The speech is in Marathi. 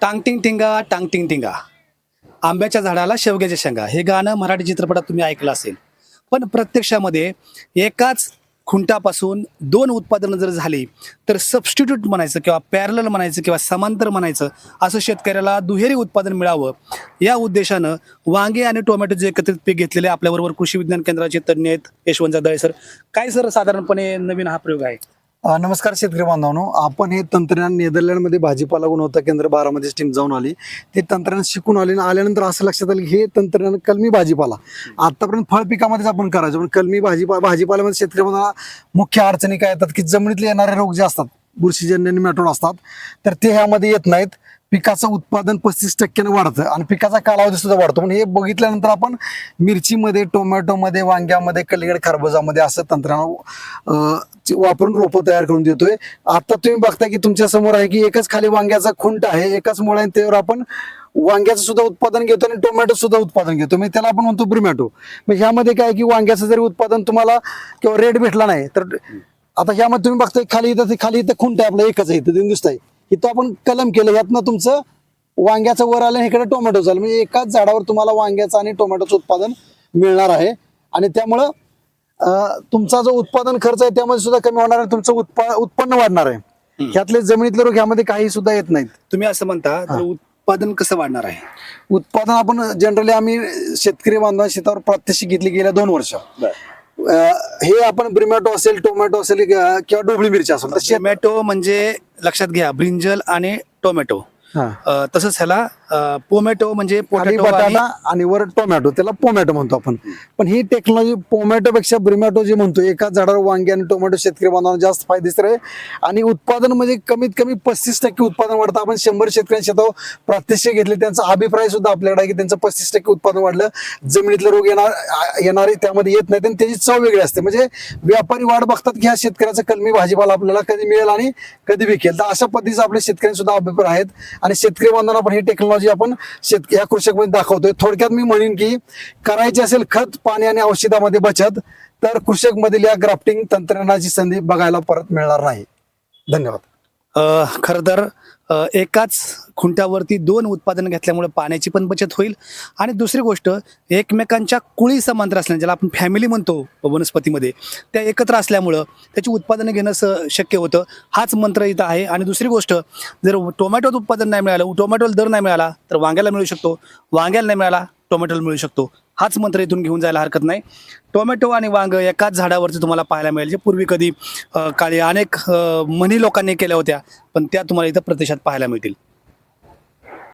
टांगटिंग टिंगा टांगटिंग टिंगा आंब्याच्या झाडाला शेवग्याच्या शेंगा. हे गाणं मराठी चित्रपटात तुम्ही ऐकलं असेल. पण प्रत्यक्षामध्ये एकाच खुंटापासून दोन उत्पादनं जर झाली तर सबस्टिट्यूट म्हणायचं किंवा पॅरल म्हणायचं किंवा समांतर म्हणायचं असं शेतकऱ्याला दुहेरी उत्पादन मिळावं या उद्देशानं वांगे आणि टोमॅटो जे एकत्रित पीक घेतलेले आपल्याबरोबर कृषी विज्ञान केंद्राचे तज्ज्ञ आहेत यशवंत दळे सर. काय सर साधारणपणे नवीन हा प्रयोग आहे? नमस्कार शेतकरी बांधवांनो. आपण हे तंत्रज्ञान नेदरलँडमध्ये भाजीपाला गुणवत्ता केंद्र बारामध्ये टीम जाऊन आली. ते तंत्रज्ञान शिकून आले आणि आल्यानंतर असं लक्षात आलं की हे तंत्रज्ञान कलमी भाजीपाला. आतापर्यंत फळ पिकामध्येच आपण करायचो पण कलमी भाजीपा भाजीपाल्यामध्ये शेतकरी बांधवांना मुख्य अडचणी काय येतात की जमिनीतले येणारे रोग जे असतात बुरशीजन्य मॅटोड असतात तर ते ह्यामध्ये येत नाहीत. पिकाचं उत्पादन पस्तीस टक्क्यानं वाढतं आणि पिकाचा कालावधी सुद्धा वाढतो. पण हे बघितल्यानंतर आपण मिरचीमध्ये टोमॅटोमध्ये वांग्यामध्ये कलिगड खरबुजामध्ये असं तंत्रज्ञान वापरून रोपं तयार करून देतोय. आता तुम्ही बघताय की तुमच्यासमोर आहे की एकच खाली वांग्याचा खुंट आहे एकाच मुळे त्यावर आपण वांग्याचं सुद्धा उत्पादन घेतो आणि टोमॅटो सुद्धा उत्पादन घेतो. म्हणजे त्याला आपण म्हणतो ब्रिमॅटो मग ह्यामध्ये काय आहे की वांग्याचं जरी उत्पादन तुम्हाला किंवा रेट भेटला नाही तर आता ह्यामध्ये तुम्ही बघताय खाली इथं ते खाली इथं खुंट आहे आपलं एकच आहे इथं दिसत आहे. इथं आपण कलम केलं यातनं तुमचं वांग्याचं वर आलं इकडे टोमॅटो झालं. म्हणजे एकाच झाडावर तुम्हाला वांग्याचं आणि टोमॅटोचं उत्पादन मिळणार आहे. आणि त्यामुळं तुमचा जो उत्पादन खर्च आहे त्यामध्ये सुद्धा कमी होणार आहे तुमचं उत्पा उत्पन्न वाढणार आहे. ह्यातले जमिनीतले रोग ह्यामध्ये काही सुद्धा येत नाहीत. तुम्ही असं म्हणता तर उत्पादन कसं वाढणार आहे? उत्पादन आपण जनरली आम्ही शेतकरी बांधव शेतावर प्रात्यक्षिक घेतली गेल्या दोन वर्ष. हे आपण ब्रिमॅटो असेल टोमॅटो असेल किंवा डोबळी मिरची असेल टोमॅटो म्हणजे लक्षात घ्या ब्रिंजल आणि टोमॅटो. हा. तसंच ह्याला पोमॅटो म्हणजे खाली पोटॅटो आणि बटाटा आणि वर टोमॅटो त्याला पोमॅटो म्हणतो आपण. पण ही टेक्नॉलॉजी पोमॅटो पेक्षा ब्रिमॅटो जे म्हणतो एकाच झाडावर वांगी आणि टोमॅटो शेतकरी बांधवांना जास्त फायदेशीर आहे. आणि उत्पादन म्हणजे कमीत कमी पस्तीस टक्के उत्पादन वाढतं. आपण शंभर शेतकऱ्यांच्या शेतावर प्रात्यक्षिक घेतले त्यांचा अभिप्राय सुद्धा आपल्याकडे आहे की त्यांचं पस्तीस टक्के उत्पादन वाढलं. जमिनीतले रोग येणार आ- येणारे त्यामध्ये येत नाहीत आणि त्याची चव वेगळी असते. म्हणजे व्यापारी वाट बघतात की ह्या शेतकऱ्याचा कलमी भाजीपाला आपल्याला कधी मिळेल आणि कधी विकेल. तर अशा पद्धतीचे आपले शेतकरी सुद्धा अभिप्राय आहेत. आणि शेतकरी बांधवांना पण ही टेक्नॉलॉजी आपण शेत या कृषकमध्ये दाखवतोय. थोडक्यात मी म्हणेन की करायची असेल खत पाणी आणि औषधामध्ये बचत तर कृषकमधील या ग्राफ्टिंग तंत्रज्ञानाची संधी बघायला परत मिळणार नाही. धन्यवाद. खरं तर एकाच खुंट्यावरती दोन उत्पादन घेतल्यामुळे पाण्याची पण बचत होईल. आणि दुसरी गोष्ट एकमेकांच्या कुळी समांतर असल्याने ज्याला आपण फॅमिली म्हणतो वनस्पतीमध्ये त्या एकत्र असल्यामुळं त्याची उत्पादनं घेणं स शक्य होतं. हाच मंत्र इथं आहे. आणि दुसरी गोष्ट जर टोमॅटोत उत्पादन नाही मिळालं टोमॅटोला दर नाही मिळाला तर वांग्याला मिळू शकतो. वांग्याला नाही मिळाला टोमॅटोला मिळू शकतो. हाच मंत्र इथून घेऊन जायला हरकत नाही. टोमॅटो आणि वांग एकाच झाडावरती तुम्हाला पाहायला मिळेल. जे पूर्वी कधी काळी अनेक म्हणी लोकांनी केल्या होत्या पण त्या तुम्हाला इथं प्रदेशात पाहायला मिळतील.